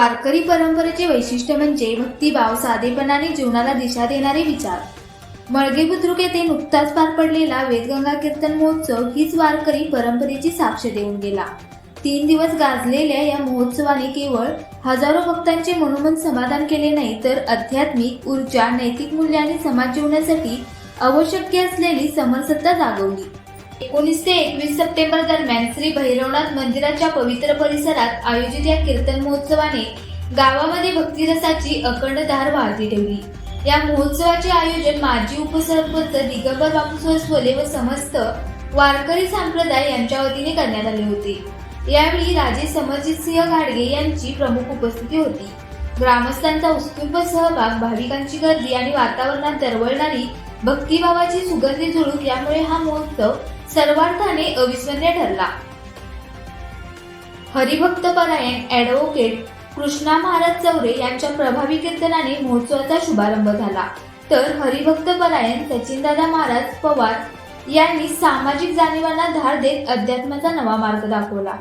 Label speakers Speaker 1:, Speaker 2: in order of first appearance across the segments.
Speaker 1: वारकरी परंपरेचे वैशिष्ट्य म्हणजे भक्तिभाव साधेपणाने जीवनाला दिशा देणारे विचार. मळगे बुद्रुक येथे नुकताच पार पडलेला वेदगंगा कीर्तन महोत्सव हीच वारकरी परंपरेची साक्ष देऊन गेला. तीन दिवस गाजलेल्या या महोत्सवाने केवळ हजारो भक्तांचे मनोमन समाधान केले नाही तर आध्यात्मिक ऊर्जा नैतिक मूल्य आणि समाज जीवनासाठी आवश्यक असलेली समरसत्ता जागवली. एकोणीस ते एकवीस सप्टेंबर दरम्यान श्री भैरवनाथ मंदिराच्या पवित्र परिसरात आयोजित या कीर्तन महोत्सवाने गावामध्ये भक्तिरसाची अखंड धार वाहती ठेवली. या महोत्सवाचे आयोजन माजी उपसरपंच दिगंबर बापू सोसवले व समस्त वारकरी संप्रदाय यांच्या वतीने करण्यात आले होते. यावेळी राजे समरजित सिंह घाडगे यांची प्रमुख उपस्थिती होती. ग्रामस्थांचा उत्स्फूर्त सहभाग भाविकांची गर्दी आणि वातावरणात दरवळणारी भक्तिभावाची सुगंधी झुळूक यामुळे हा महोत्सव सर्वार्थाने अविस्मरणीय ठरला. हरिभक्त परायण ऍडव्होकेट कृष्णा महाराज चौरे यांच्या प्रभावी कीर्तनाने महोत्सवाचा शुभारंभ झाला. तर हरिभक्त परायण सचिनदादा महाराज पवार यांनी सामाजिक जाणीवांना धार देत अध्यात्माचा नवा मार्ग दाखवला.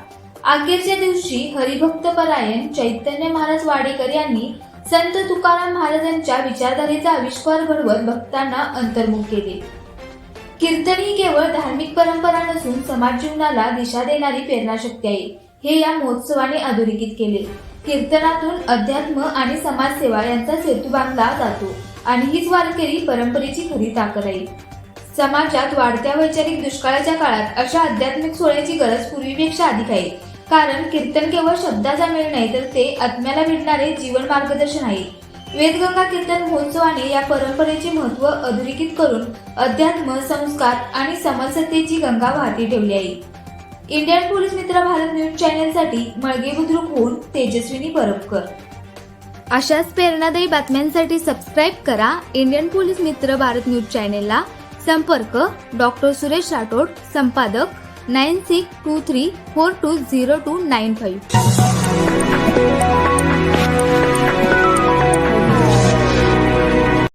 Speaker 1: अखेरच्या दिवशी हरिभक्त परायण चैतन्य महाराज वाडेकर यांनी संत तुकाराम महाराजांच्या विचारधारेचा आविष्कार घडवत भक्तांना अंतर्मुख केले. कीर्तन ही केवळ धार्मिक परंपरा नसून समाज जीवनाला दिशा देणारी प्रेरणाशक्ती आहे. हे या महोत्सवाने अधोरेखित केले. कीर्तनातून अध्यात्म आणि समाजसेवा यांचा सेतू बांधला जातो आणि हीच वारकरी परंपरेची खरी ताकद आहे. समाजात वाढत्या वैचारिक दुष्काळाच्या काळात अशा आध्यात्मिक सोहळ्याची गरज पूर्वीपेक्षा अधिक आहे. कारण कीर्तन केवळ शब्दाचा मेळ नाही तर ते आत्म्याला भिडणारे जीवन मार्गदर्शन आहे. वेदगंगा कीर्तन महोत्सवाने या परंपरेचे महत्त्व अधोरेखित करून अध्यात्म संस्कार आणि समरसतेची गंगा वाहती ठेवली आहे. Indian police Mitra Bharat news चॅनलसाठी Malge Budruk होऊन तेजस्विनी परबकर. अशाच प्रेरणादायी बातम्यांसाठी सबस्क्राईब करा Indian police Mitra Bharat news चॅनेलला. संपर्क डॉक्टर सुरेश राठोड संपादक nine six two three four two zero two nine five.